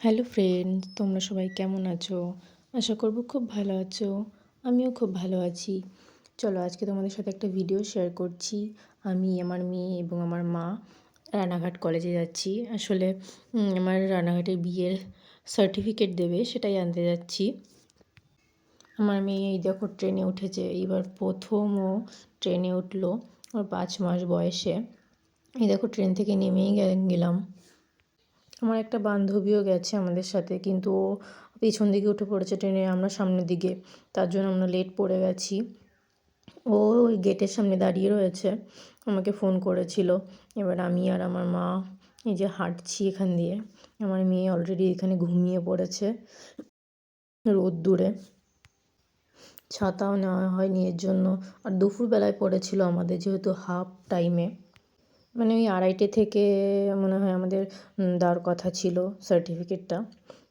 Hello friend তোমরা সবাই কেমন আছো? আশা করব খুব ভালো আছো। আমিও খুব ভালো আছি। চলো, আজকে তোমাদের সাথে একটা ভিডিও শেয়ার করছি। আমি, আমার মেয়ে এবং আমার মা রানাঘাট কলেজে যাচ্ছি। আসলে আমার রানাঘাটে বিয়ের সার্টিফিকেট দেবে, সেটাই আনতে যাচ্ছি। আমার মেয়ে এই দেখো ট্রেনে উঠেছে। এইবার প্রথম ও ট্রেনে উঠল। ওর পাঁচ মাস বয়সে। এই দেখো ট্রেন থেকে নেমেই গেলাম। আমার একটা বান্ধবীও গেছে আমাদের সাথে, কিন্তু ও পিছন দিকে উঠে পড়েছে ট্রেনে, আমরা সামনের দিকে। তার জন্য আমরা লেট পড়ে গেছি। ও ওই গেটের সামনে দাঁড়িয়ে রয়েছে, আমাকে ফোন করেছিল। এবার আমি আর আমার মা এই যে হাঁটছি এখান দিয়ে, আমার মেয়ে অলরেডি এখানে ঘুমিয়ে পড়েছে রোদ দূরে। ছাতাও নেওয়া হয়নি এর জন্য। আর দুপুরবেলায় পড়েছিল আমাদের যেহেতু হাফ টাইমে মানে ওই আড়াইটে থেকে মনে হয় আমাদের দেওয়ার কথা ছিল সার্টিফিকেটটা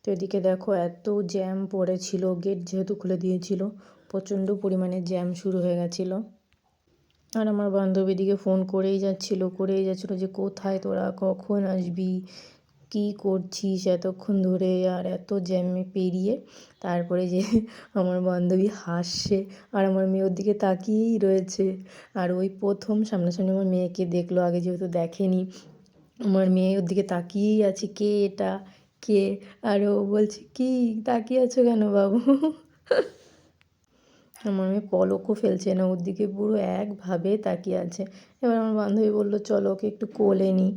তো এদিকে দেখো এত জ্যাম পড়েছিল গেট যেহেতু খুলে দিয়েছিল, প্রচণ্ড পরিমাণে জ্যাম শুরু হয়ে গেছিল। আর আমার বান্ধবীদিকে ফোন করেই যাচ্ছিল, করেই যাচ্ছিল যে কোথায় তোরা, কখন আসবি? কী করছিস এতক্ষণ ধরে আর এত জ্যামে পেরিয়ে? তারপরে যে আমার বান্ধবী হাসছে আর আমার মেয়ে ওর দিকে তাকিয়েই রয়েছে। আর ওই প্রথম সামনাসামনি আমার মেয়েকে দেখল, আগে যেহেতু দেখেনি। আমার মেয়ে ওর দিকে তাকিয়েই আছে, কে এটা? কে? আর ও বলছে, কি? তাকিয়ে আছো কেন বাবু? আমার মেয়ে পলকও ফেলছে না, ওর দিকে পুরো একভাবে তাকিয়ে আছে। এবার আমার বান্ধবী বলল, চলো ওকে একটু কোলে নিই।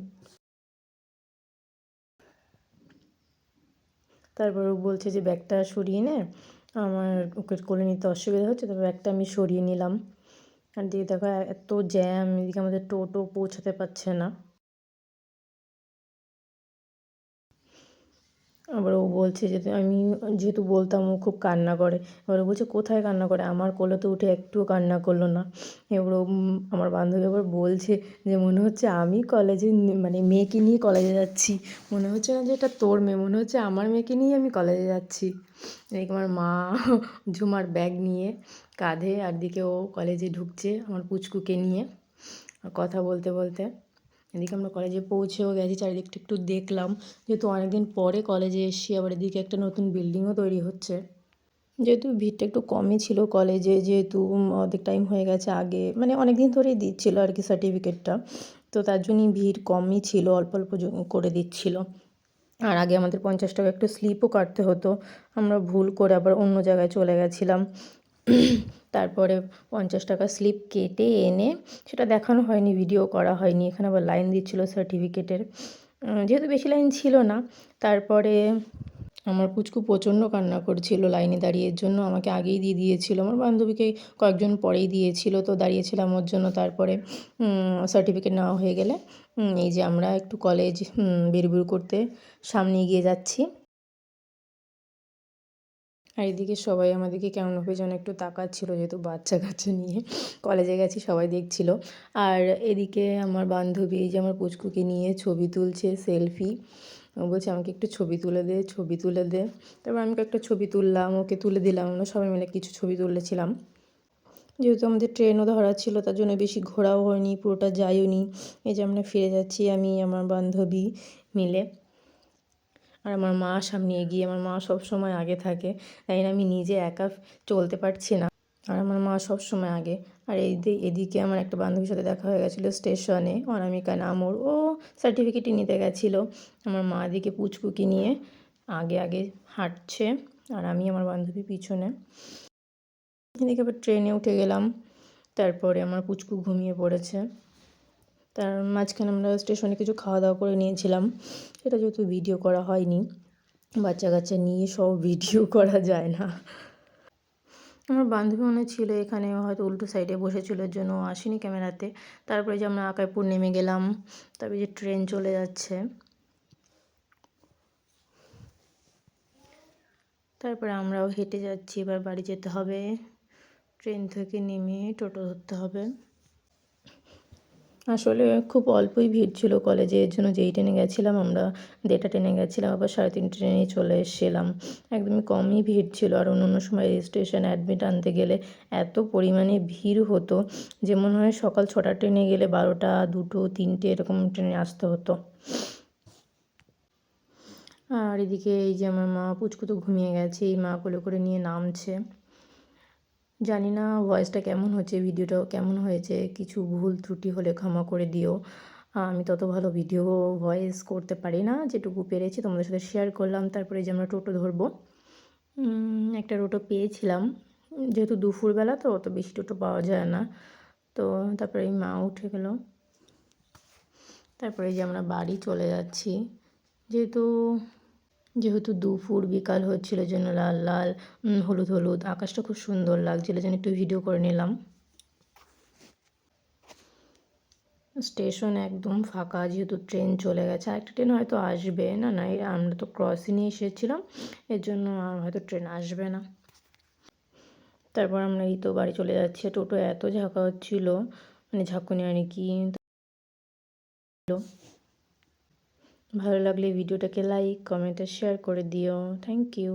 তারপর ও বলছে যে ব্যাগটা সরিয়ে নে। আমার ওকে কোলে নিতে অসুবিধা হচ্ছে, তো ব্যাগটা আমি সরিয়ে নিলাম। আর দিয়ে দেখো এত জ্যাম, এদিকে আমাদের টোটো পৌঁছাতে পারছে না। আবার ও বলছে যে, আমি যেহেতু বলতাম ও খুব কান্না করে। এবার ও বলছে, কোথায় কান্না করে? আমার কোলে তো উঠে একটুও কান্না করল না। এবার ও আমার বান্ধবী আবার বলছে যে, মনে হচ্ছে আমি কলেজে মানে মেয়েকে নিয়ে কলেজে যাচ্ছি। মনে হচ্ছে না যে এটা তোর মেয়ে, মনে হচ্ছে আমার মেয়েকে নিয়ে আমি কলেজে যাচ্ছি। এদিকে আমার মা ঝুমার ব্যাগ নিয়ে কাঁধে আর দিকে ও কলেজে ঢুকছে, আমার পুচকুকে নিয়ে। কথা বলতে বলতে এদিকে আমরা কলেজে পৌঁছেও গেছি, চারিদিকটা একটু দেখলাম। যেহেতু অনেকদিন পরে কলেজে এসছি, আবার এদিকে একটা নতুন বিল্ডিংও তৈরি হচ্ছে। যেহেতু ভিড়টা একটু কমই ছিল কলেজে যেহেতু অর্ধেক টাইম হয়ে গেছে আগে মানে অনেক দিন ধরেই দিচ্ছিল আর কি সার্টিফিকেটটা তো তার জন্যই ভিড় কমই ছিল, অল্প অল্প করে দিচ্ছিল। আর আগে আমাদের পঞ্চাশ টাকা একটু স্লিপও কাটতে হতো। আমরা ভুল করে আবার অন্য জায়গায় চলে গেছিলাম। তারপরে পঞ্চাশ টাকা স্লিপ কেটে এনে সেটা দেখানো হয়নি ভিডিও করা হয়নি। এখানে আবার লাইন দিচ্ছিল সার্টিফিকেটের যেহেতু বেশি লাইন ছিল না, তারপরে আমার পুচকু প্রচণ্ড কান্না করছিল লাইনে দাঁড়িয়ে জন্য। আমাকে আগেই দিয়ে দিয়েছিল। আমার বান্ধবীকে কয়েকজন পরেই দিয়েছিল, তো দাঁড়িয়েছিলাম ওর জন্য। তারপরে সার্টিফিকেট নেওয়া হয়ে গেলে এই যে আমরা একটু কলেজ বের করতে সামনে এগিয়ে যাচ্ছি। আর এদিকে সবাই আমাদেরকে কেমনভাবে যেন একটু তাকাচ্ছিল যেহেতু বাচ্চা কাচ্চা নিয়ে। কলেজে গেছি, সবাই দেখছিল। আর এদিকে আমার বান্ধবী এই যে আমার পুচকুকে নিয়ে ছবি তুলছে, সেলফি। ও বলছে, আমাকে একটু ছবি তুলে দে, ছবি তুলে দে। তারপর আমি একটা ছবি তুললাম, ওকে তুলে দিলাম। আমরা সবাই মিলে কিছু ছবি তুলেছিলাম। যেহেতু আমাদের ট্রেনও ধরা ছিল, তার জন্য বেশি ঘোরাও হয়নি, পুরোটা যাইও নি। এই যে আমরা ফিরে যাচ্ছি, আমি, আমার বান্ধবী মিলে। আর আমার মা সামনে এগিয়ে, আমার মা সব সময় আগে থাকে। তাই আমি নিজে একা চলতে পারছি না। আর আমার মা সব সময় আগে। আর এই এদিকে আমার একটা বান্ধবীর সাথে দেখা হয়ে গেছিল স্টেশনে অনামিকা নাম ওর ও সার্টিফিকেটই নিতে গেছিল। আমার মা দিকে পুচকুকি নিয়ে আগে আগে হাঁটছে আর আমি আমার বান্ধবী পিছনে। এদিকে আবার ট্রেনে উঠে গেলাম। তারপরে আমার পুচকু ঘুমিয়ে পড়েছে। তার মাঝখানে আমরা স্টেশনে কিছু খাওয়া দাওয়া করে নিয়েছিলাম। সেটা যেহেতু ভিডিও করা হয়নি বাচ্চা কাচ্চা নিয়ে সব ভিডিও করা যায় না। আমার বান্ধবী মনে ছিল এখানে, হয়তো উল্টো সাইডে বসেছিল জন্য আসেনি ক্যামেরাতে তারপরে যে আমরা আকাইপুর নেমে গেলাম, তারপরে যে ট্রেন চলে যাচ্ছে। তারপরে আমরাও হেঁটে যাচ্ছি, এবার বাড়ি যেতে হবে। ট্রেন থেকে নেমে টোটো ধরতে হবে। আসলে খুব অল্পই ভিড় ছিল কলেজে এর জন্য যেই ট্রেনে গেছিলাম আমরা, দেড়টা ট্রেনে গেছিলাম, আবার সাড়ে তিন ট্রেনেই চলে এসেছিলাম। একদমই কমই ভিড় ছিল আর অন্য অন্য সময় রেজিস্ট্রেশন অ্যাডমিট আনতে গেলে এত পরিমাণে ভিড় হতো যে মনে হয় সকাল ছটা ট্রেনে গেলে বারোটা, দুটো, তিনটে এরকম ট্রেনে আসতে হতো। আর এদিকে এই যে আমার মা পুচকু তো ঘুমিয়ে গেছে, এই মা কোলে করে নিয়ে নামছে। জানি না ভয়েসটা কেমন হচ্ছে ভিডিওটাও কেমন হয়েছে, কিছু ভুল ত্রুটি হলে ক্ষমা করে দিও। আমি তত ভালো ভিডিও ভয়েস করতে পারি না, যেটুকু পেরেছি তোমাদের সাথে শেয়ার করলাম, তারপরে যে আমরা টোটো ধরবো। একটা টোটো পেয়েছিলাম, যেহেতু দুপুরবেলা তো অত বেশি টোটো পাওয়া যায় না। তো তারপরে এই মা উঠে গেল। তারপরে যে আমরা বাড়ি চলে যাচ্ছি। যেহেতু যেহেতু দুপুর, বিকাল হচ্ছিল জন্য লাল লাল হলুদ হলুদ। আকাশটা খুব সুন্দর লাগছিল, যেন একটু ভিডিও করে নিলাম। স্টেশন একদম ফাঁকা, যেহেতু ট্রেন চলে গেছে। আরেকটা ট্রেন হয়তো আসবে। না না আমরা তো ক্রসিং নিয়ে এসেছিলাম। এর জন্য হয়তো ট্রেন আসবে না। তারপর আমরা এই তো বাড়ি চলে যাচ্ছি। টোটো এত ঝাঁকা হচ্ছিল। মানে ঝাঁকুনি আর কি? ভালো লাগলে ভিডিওটাকে লাইক কমেন্টে শেয়ার করে দিও। Thank you